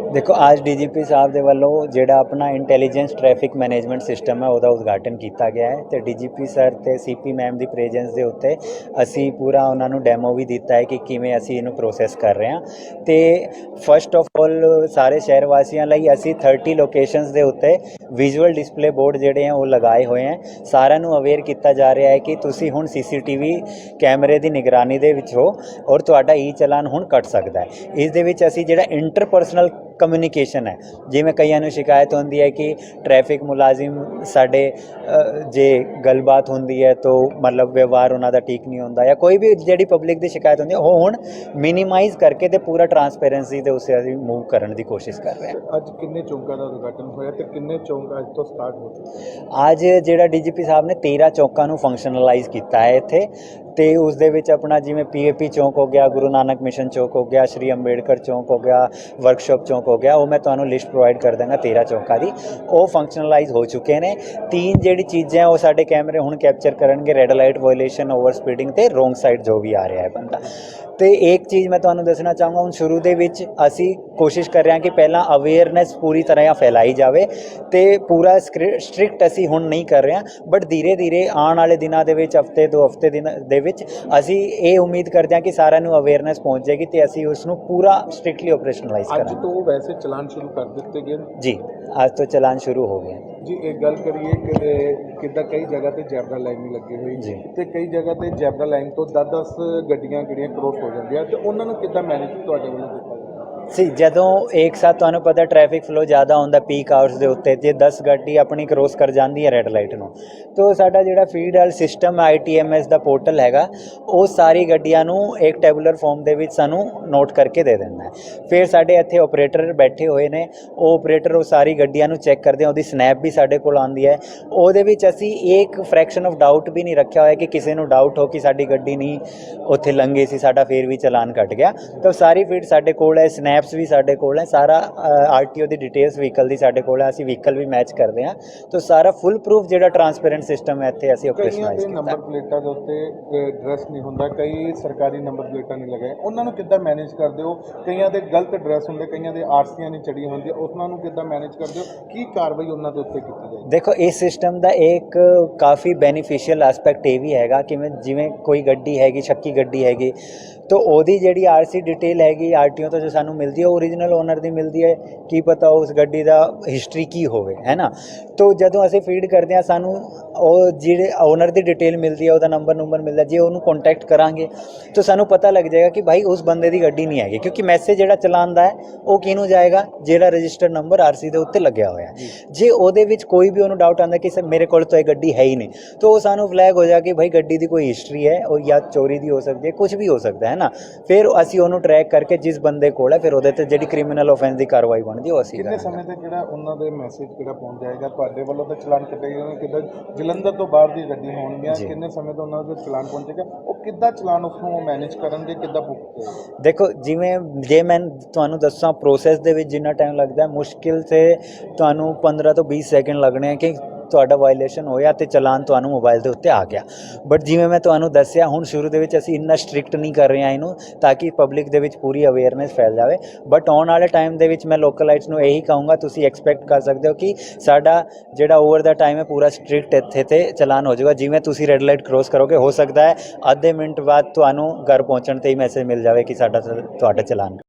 ਦੇਖੋ, ਅੱਜ ਡੀਜੀਪੀ ਸਾਹਿਬ ਦੇ ਵੱਲੋਂ ਜਿਹੜਾ ਆਪਣਾ ਇੰਟੈਲੀਜੈਂਸ ਟ੍ਰੈਫਿਕ ਮੈਨੇਜਮੈਂਟ ਸਿਸਟਮ ਹੈ, ਉਹਦਾ ਉਦਘਾਟਨ ਕੀਤਾ ਗਿਆ ਹੈ ਤੇ ਡੀਜੀਪੀ ਸਰ ਤੇ ਸੀਪੀ ਮੈਮ ਦੀ ਪ੍ਰੈਜ਼ੈਂਸ ਦੇ ਉੱਤੇ ਅਸੀਂ ਪੂਰਾ ਉਹਨਾਂ ਨੂੰ ਡੈਮੋ ਵੀ ਦਿੱਤਾ ਹੈ ਕਿ ਕਿਵੇਂ ਅਸੀਂ ਇਹਨੂੰ ਪ੍ਰੋਸੈਸ ਕਰ ਰਹੇ ਹਾਂ। ਤੇ ਫਸਟ ਆਫ ਆਲ ਸਾਰੇ ਸ਼ਹਿਰ ਵਾਸੀਆਂ ਲਈ ਅਸੀਂ 30 ਲੋਕੇਸ਼ਨਸ ਦੇ ਉੱਤੇ ਵਿਜ਼ੂਅਲ ਡਿਸਪਲੇ ਬੋਰਡ ਜਿਹੜੇ ਆ, ਉਹ ਲਗਾਏ ਹੋਏ ਹੈ। ਸਾਰਿਆਂ ਨੂੰ ਅਵੇਅਰ ਕੀਤਾ ਜਾ ਰਿਹਾ ਹੈ ਕਿ ਤੁਸੀਂ ਹੁਣ ਸੀਸੀਟੀਵੀ ਕੈਮਰੇ ਦੀ ਨਿਗਰਾਨੀ ਦੇ ਵਿੱਚ ਹੋ ਔਰ ਤੁਹਾਡਾ ਈ ਚਲਾਨ ਹੁਣ ਕੱਟ ਸਕਦਾ ਹੈ। ਇਸ ਦੇ ਵਿੱਚ ਅਸੀਂ ਜਿਹੜਾ ਇੰਟਰਪਰਸਨਲ ਕਮਿਊਨੀਕੇਸ਼ਨ ਹੈ। ਜਿਵੇਂ ਕਈਆਂ ਨੂੰ ਸ਼ਿਕਾਇਤ ਹੁੰਦੀ ਹੈ ਕਿ ਟ੍ਰੈਫਿਕ ਮੁਲਾਜ਼ਮ ਸਾਡੇ ਜੇ ਗੱਲਬਾਤ ਹੁੰਦੀ ਹੈ ਤਾਂ ਮਤਲਬ ਵਿਵਹਾਰ ਉਹਨਾਂ ਦਾ ਠੀਕ ਨਹੀਂ ਹੁੰਦਾ ਜਾਂ ਕੋਈ ਵੀ ਜਿਹੜੀ ਪਬਲਿਕ ਦੀ ਸ਼ਿਕਾਇਤ ਹੁੰਦੀ ਹੈ ਉਹ ਹੁਣ ਮਿਨੀਮਾਈਜ਼ ਕਰਕੇ ਤੇ ਪੂਰਾ ਟਰਾਂਸਪੇਰੈਂਸੀ ਦੇ ਉਸੇ ਅਸੀਂ ਮੂਵ ਕਰਨ ਦੀ ਕੋਸ਼ਿਸ਼ ਕਰ ਰਹੇ ਹਾਂ। ਅੱਜ ਕਿੰਨੇ ਚੌਂਕਾਂ ਦਾ ਉਦਘਾਟਨ ਹੋਇਆ ਤੇ ਕਿੰਨੇ ਚੌਂਕ ਅੱਜ ਤੋਂ ਸਟਾਰਟ ਹੋ ਚੁੱਕੇ ਅੱਜ ਜਿਹੜਾ ਡੀਜੀਪੀ ਸਾਹਿਬ ਨੇ 13 ਚੌਕਾਂ ਨੂੰ ਫੰਕਸ਼ਨਲਾਈਜ਼ ਕੀਤਾ ਹੈ ਇੱਥੇ। ਤੇ ਉਸ ਦੇ ਵਿੱਚ ਆਪਣਾ ਜਿਵੇਂ ਪੀਏਪੀ ਚੌਂਕ ਹੋ ਗਿਆ, ਗੁਰੂ ਨਾਨਕ ਮਿਸ਼ਨ ਚੌਂਕ ਹੋ ਗਿਆ, ਸ਼੍ਰੀ ਅੰਬੇਡਕਰ ਚੌਂਕ ਹੋ ਗਿਆ ਵਰਕਸ਼ਾਪ ਚੌਂਕ ਹੋ ਗਿਆ, ਉਹ ਮੈਂ ਤੁਹਾਨੂੰ ਲਿਸਟ ਪ੍ਰੋਵਾਈਡ ਕਰ ਦਾਂਗਾ 13 ਚੌਂਕਾਂ ਦੀ। ਉਹ ਫੰਕਸ਼ਨਲਾਈਜ਼ ਹੋ ਚੁੱਕੇ ਨੇ। ਤਿੰਨ ਜਿਹੜੀ ਚੀਜ਼ਾਂ ਉਹ ਸਾਡੇ ਕੈਮਰੇ ਹੁਣ ਕੈਪਚਰ ਕਰਨਗੇ red light violation over speeding ਤੇ ਰੋਂਗ ਸਾਈਡ ਜੋ ਵੀ ਆ ਰਿਹਾ ਹੈ ਬੰਦਾ। ਤੇ ਇੱਕ ਚੀਜ਼ ਮੈਂ ਤੁਹਾਨੂੰ ਦੱਸਣਾ ਚਾਹਾਂਗਾ, ਹੁਣ ਸ਼ੁਰੂ ਦੇ ਵਿੱਚ ਅਸੀਂ ਕੋਸ਼ਿਸ਼ ਕਰ ਰਹੇ ਹਾਂ ਕਿ ਪਹਿਲਾਂ ਅਵੇਅਰਨੈਸ ਪੂਰੀ ਤਰ੍ਹਾਂ ਫੈਲਾਈ ਜਾਵੇ ਤੇ ਪੂਰਾ ਸਟ੍ਰਿਕਟ ਅਸੀਂ ਹੁਣ ਨਹੀਂ ਕਰ ਰਹੇ ਹਾਂ ਬਟ ਧੀਰੇ ਧੀਰੇ ਆਉਣ ਵਾਲੇ ਦਿਨਾਂ ਦੇ ਵਿੱਚ, ਹਫ਼ਤੇ ਦੋ ਹਫ਼ਤੇ ਦਿਨ ਦੇ ਵਿੱਚ ਅਸੀਂ ਇਹ ਉਮੀਦ ਕਰਦੇ ਹਾਂ ਕਿ ਸਾਰਿਆਂ ਨੂੰ ਅਵੇਅਰਨੈਸ ਪਹੁੰਚ ਜਾਏਗੀ ਤੇ ਅਸੀਂ ਉਸ ਨੂੰ ਪੂਰਾ ਸਟ੍ਰਿਕਟਲੀ ਆਪਰੇਸ਼ਨਲਾਈਜ਼ ਅੱਜ ਕਰਾਂਗੇ ਤੋਂ ਵੈਸੇ ਚਲਾਨ ਸ਼ੁਰੂ ਕਰ ਦਿੱਤੇ ਗਏ। ਜੀ ਅੱਜ ਤੋਂ ਚਲਾਨ ਸ਼ੁਰੂ ਹੋ ਗਏ ਜੀ ਇੱਕ ਗੱਲ ਕਰੀਏ ਕਿ ਇਹ ਕਿੱਦਾਂ ਕਈ ਜਗ੍ਹਾ ਤੇ ਜੈਬਰਾ ਲਾਈਨ ਨਹੀਂ ਲੱਗੀ ਹੋਈ ਜੀ। ਤੇ ਕਈ ਜਗ੍ਹਾ ਤੇ ਜੈਬਰਾ ਲਾਈਨ ਤੋਂ 10-10 ਗੱਡੀਆਂ ਜਿਹੜੀਆਂ ਕ੍ਰੋਸ ਹੋ ਜਾਂਦੀਆਂ ਤੇ ਉਹਨਾਂ ਨੂੰ ਕਿੱਦਾਂ ਮੈਨੇਜ ਤੁਹਾਡੇ ਵੱਲੋਂ ਕੀਤਾ ਸੀ, ਜਦੋਂ ਇੱਕ ਸਾਥ ਤੁਹਾਨੂੰ ਪਤਾ ਟ੍ਰੈਫਿਕ ਫਲੋ ਜ਼ਿਆਦਾ ਹੁੰਦਾ ਪੀਕ ਆਵਰਸ ਦੇ ਉੱਤੇ, ਜੇ 10 ਗੱਡੀ ਆਪਣੀ ਕ੍ਰੋਸ ਕਰ ਜਾਂਦੀ ਹੈ ਰੈੱਡ ਲਾਈਟ ਨੂੰ, ਤੋ ਸਾਡਾ ਜਿਹੜਾ ਫੀਡ ਵਾਲ ਸਿਸਟਮ ਆਈਟੀਐਮਐਸ ਦਾ ਪੋਰਟਲ ਹੈਗਾ, ਉਹ ਸਾਰੀ ਗੱਡੀਆਂ ਨੂੰ ਇੱਕ ਟੈਬੂਲਰ ਫਾਰਮ ਦੇ ਵਿੱਚ ਸਾਨੂੰ ਨੋਟ ਕਰਕੇ ਦੇ ਦਿੰਦਾ ਹੈ। ਫਿਰ ਸਾਡੇ ਇੱਥੇ ਆਪਰੇਟਰ ਬੈਠੇ ਹੋਏ ਨੇ, ਉਹ ਆਪਰੇਟਰ ਉਹ ਸਾਰੀ ਗੱਡੀਆਂ ਨੂੰ ਚੈੱਕ ਕਰਦੇ ਆ, ਉਹਦੀ ਸਨੈਪ ਵੀ ਸਾਡੇ ਕੋਲ ਆਉਂਦੀ ਹੈ। ਉਹਦੇ ਵਿੱਚ ਅਸੀਂ ਇੱਕ ਫ੍ਰੈਕਸ਼ਨ ਆਫ ਡਾਊਟ ਵੀ ਨਹੀਂ ਰੱਖਿਆ ਹੋਇਆ ਕਿ ਕਿਸੇ ਨੂੰ ਡਾਊਟ ਹੋ ਕਿ ਸਾਡੀ ਗੱਡੀ ਨਹੀਂ ਉੱਥੇ ਲੰਘੀ ਸੀ, ਸਾਡਾ ਫੇਰ ਵੀ ਚਲਾਨ ਕੱਟ ਗਿਆ। ਤਾਂ ਸਾਰੀ ਫੀਡ ਸਾਡੇ ਕੋਲ ਹੈ ਸਨੈਪ ਸਨੈਪਸ ਵੀ ਸਾਡੇ ਕੋਲ ਹੈ ਸਾਰਾ ਆਰਟੀਓ ਦੀ ਡਿਟੇਲਸ ਵਹੀਕਲ ਦੀ ਸਾਡੇ ਕੋਲ ਹੈ ਅਸੀਂ ਵਹੀਕਲ ਵੀ ਮੈਚ ਕਰਦੇ ਹਾਂ। ਤਾਂ ਸਾਰਾ ਫੁੱਲ ਪ੍ਰੂਫ ਜਿਹੜਾ ਟਰਾਂਸਪੇਰੈਂਟ ਸਿਸਟਮ ਹੈ ਇੱਥੇ ਅਸੀਂ ਆਪਰੇਸ਼ਨਲਾਈਜ਼ ਕੀਤਾ। ਨੰਬਰ ਪਲੇਟਾਂ ਦੇ ਉੱਤੇ ਐਡਰੈਸ ਨਹੀਂ ਹੁੰਦਾ ਕਈ ਸਰਕਾਰੀ ਨੰਬਰ ਪਲੇਟਾਂ ਨਹੀਂ ਲਗਾਏ ਉਹਨਾਂ ਨੂੰ ਕਿੱਦਾਂ ਮੈਨੇਜ ਕਰਦੇ ਹੋ? ਕਈਆਂ ਦੇ ਗਲਤ ਐਡਰੈਸ ਹੁੰਦੇ ਕਈਆਂ ਦੇ ਆਰਸੀਆਂ ਨਹੀਂ ਚੜੀਆਂ ਹੁੰਦੀਆਂ। ਉਹਨਾਂ ਨੂੰ ਕਿੱਦਾਂ ਮੈਨੇਜ ਕਰਦੇ ਹੋ? ਕੀ ਕਾਰਵਾਈ ਉਹਨਾਂ ਦੇ ਉੱਤੇ ਕੀਤੀ ਜਾਏ ਦੇਖੋ ਇਸ ਸਿਸਟਮ ਦਾ ਇੱਕ ਕਾਫੀ ਬੈਨੀਫੀਸ਼ੀਅਲ ਐਸਪੈਕਟ ਇਹ ਵੀ ਹੈਗਾ ਕਿ ਮੈਂ ਜਿਵੇਂ ਕੋਈ ਗੱਡੀ ਹੈਗੀ ਸ਼ੱਕੀ ਗੱਡੀ ਹੈਗੀ ਤਾਂ ਉਹਦੀ ਜਿਹੜੀ ਆਰਸੀ ਡਿਟੇਲ ਹੈਗੀ ਆਰਟੀਓ ਤੋਂ ਜੋ ਸਾਨੂੰ ਮਿਲਦੀ ਹੈ ਓਰੀਜਨਲ ਓਨਰ ਦੀ ਮਿਲਦੀ ਹੈ ਕੀ ਪਤਾ ਉਸ ਗੱਡੀ ਦਾ ਹਿਸਟਰੀ ਕੀ ਹੋਵੇ ਹੈ ਨਾ? ਤਾਂ ਜਦੋਂ ਅਸੀਂ ਫੀਡ ਕਰਦੇ ਹਾਂ ਸਾਨੂੰ ਉਹ ਜਿਹੜੇ ਓਨਰ ਦੀ ਡਿਟੇਲ ਮਿਲਦੀ ਹੈ ਉਹਦਾ ਨੰਬਰ ਨੰਬਰ ਮਿਲਦਾ ਜੇ ਉਹਨੂੰ ਕੰਟੈਕਟ ਕਰਾਂਗੇ ਤਾਂ ਸਾਨੂੰ ਪਤਾ ਲੱਗ ਜਾਏਗਾ ਕਿ ਭਾਈ ਉਸ ਬੰਦੇ ਦੀ ਗੱਡੀ ਨਹੀਂ ਹੈਗੀ ਕਿਉਂਕਿ ਮੈਸੇਜ ਜਿਹੜਾ ਚਲਾਉਂਦਾ ਹੈ ਉਹ ਕਿਹਨੂੰ ਜਾਏਗਾ? ਜਿਹੜਾ ਰਜਿਸਟਰਡ ਨੰਬਰ ਆਰਸੀ ਦੇ ਉੱਤੇ ਲੱਗਿਆ ਹੋਇਆ ਜੇ। ਉਹਦੇ ਵਿੱਚ ਕੋਈ ਵੀ ਉਹਨੂੰ ਡਾਊਟ ਆਉਂਦਾ ਕਿ ਸਰ ਮੇਰੇ ਕੋਲ ਤਾਂ ਇਹ ਗੱਡੀ ਹੈ ਹੀ ਨਹੀਂ ਤਾਂ ਉਹ ਸਾਨੂੰ ਫਲੈਗ ਹੋ ਜਾ ਕਿ ਭਾਈ ਗੱਡੀ ਦੀ ਕੋਈ ਹਿਸਟਰੀ ਹੈ ਉਹ ਜਾਂ ਚੋਰੀ ਦੀ ਹੋ ਸਕਦੀ ਹੈ ਕੁਝ ਵੀ ਹੋ ਸਕਦਾ ਹੈ ਨਾ? ਫਿਰ ਅਸੀਂ ਉਹਨੂੰ ਟਰੈਕ ਕਰਕੇ ਜਿਸ ਬੰਦੇ ਕੋਲ ਹੈ ਫਿਰ ਉਹਦੇ ਤੇ ਜਿਹੜੀ ਕ੍ਰਿਮੀਨਲ ਆਫੈਂਸ ਦੀ ਕਾਰਵਾਈ ਬਣਦੀ ਉਹ ਅਸੀਂ ਕਿੰਨੇ ਸਮੇਂ ਤੱਕ ਜਿਹੜਾ ਉਹਨਾਂ ਦੇ ਮੈਸੇਜ ਕਿਹੜਾ ਪਹੁੰਚ ਜਾਏਗਾ ਤੁਹਾਡੇ ਵੱਲੋਂ ਤਾਂ ਚਲਾਨ ਕੱਟੇ ਜਾਣਗੇ ਕਿੱਦਾਂ ਜਲੰਧਰ ਤੋਂ ਬਾਹਰ ਦੀ ਗੱਡੀ ਹੋਣਗੀਆਂ। ਕਿੰਨੇ ਸਮੇਂ ਤੋਂ ਉਹਨਾਂ ਦਾ ਚਲਾਨ ਪਹੁੰਚੇਗਾ ਉਹ ਕਿੱਦਾਂ ਚਲਾਨ ਉਸ ਨੂੰ ਮੈਨੇਜ ਕਰਨਗੇ ਕਿੱਦਾਂ ਭੁਗਤਦੇ ਦੇਖੋ ਜਿਵੇਂ ਜੇ ਮੈਂ ਤੁਹਾਨੂੰ ਦੱਸਾਂ ਪ੍ਰੋਸੈਸ ਦੇ ਵਿੱਚ ਜਿੰਨਾ ਟਾਈਮ ਲੱਗਦਾ ਮੁਸ਼ਕਿਲ ਸੇ ਤੁਹਾਨੂੰ 15 ਤੋਂ 20 ਸੈਕਿੰਡ ਲੱਗਣੇ ਆ ਕਿ ਤੁਹਾਡਾ ਵਾਇਲੇਸ਼ਨ ਹੋਇਆ ਤੇ ਚਲਾਨ ਤੁਹਾਨੂੰ ਮੋਬਾਈਲ ਦੇ ਉੱਤੇ ਆ ਗਿਆ। ਬਟ ਜਿਵੇਂ ਮੈਂ ਤੁਹਾਨੂੰ ਦੱਸਿਆ, ਹੁਣ ਸ਼ੁਰੂ ਦੇ ਵਿੱਚ ਅਸੀਂ ਇੰਨਾ ਸਟ੍ਰਿਕਟ ਨਹੀਂ ਕਰ ਰਹੇ ਹਾਂ ਇਹਨੂੰ, ਤਾਂ ਕਿ ਪਬਲਿਕ ਦੇ ਵਿੱਚ ਪੂਰੀ ਅਵੇਅਰਨੈਸ ਫੈਲ ਜਾਵੇ। ਬਟ ਆਉਣ ਵਾਲੇ ਟਾਈਮ ਦੇ ਵਿੱਚ ਮੈਂ ਲੋਕਲਾਈਟਸ ਨੂੰ ਇਹੀ ਕਹੂੰਗਾ, ਤੁਸੀਂ ਐਕਸਪੈਕਟ ਕਰ ਸਕਦੇ ਹੋ ਕਿ ਸਾਡਾ ਜਿਹੜਾ ਓਵਰ ਦਾ ਟਾਈਮ ਹੈ, ਪੂਰਾ ਸਟ੍ਰਿਕਟ ਇੱਥੇ ਤੇ ਚਲਾਨ ਹੋ ਜਾਊਗਾ। ਜਿਵੇਂ ਤੁਸੀਂ ਰੈੱਡ ਲਾਈਟ ਕ੍ਰੋਸ ਕਰੋਗੇ, ਹੋ ਸਕਦਾ ਹੈ ਅੱਧੇ ਮਿੰਟ ਬਾਅਦ ਤੁਹਾਨੂੰ ਘਰ ਪਹੁੰਚਣ ਤੇ ਹੀ ਮੈਸੇਜ ਮਿਲ ਜਾਵੇ ਕਿ ਸਾਡਾ ਤੁਹਾਡਾ ਚਲਾਨ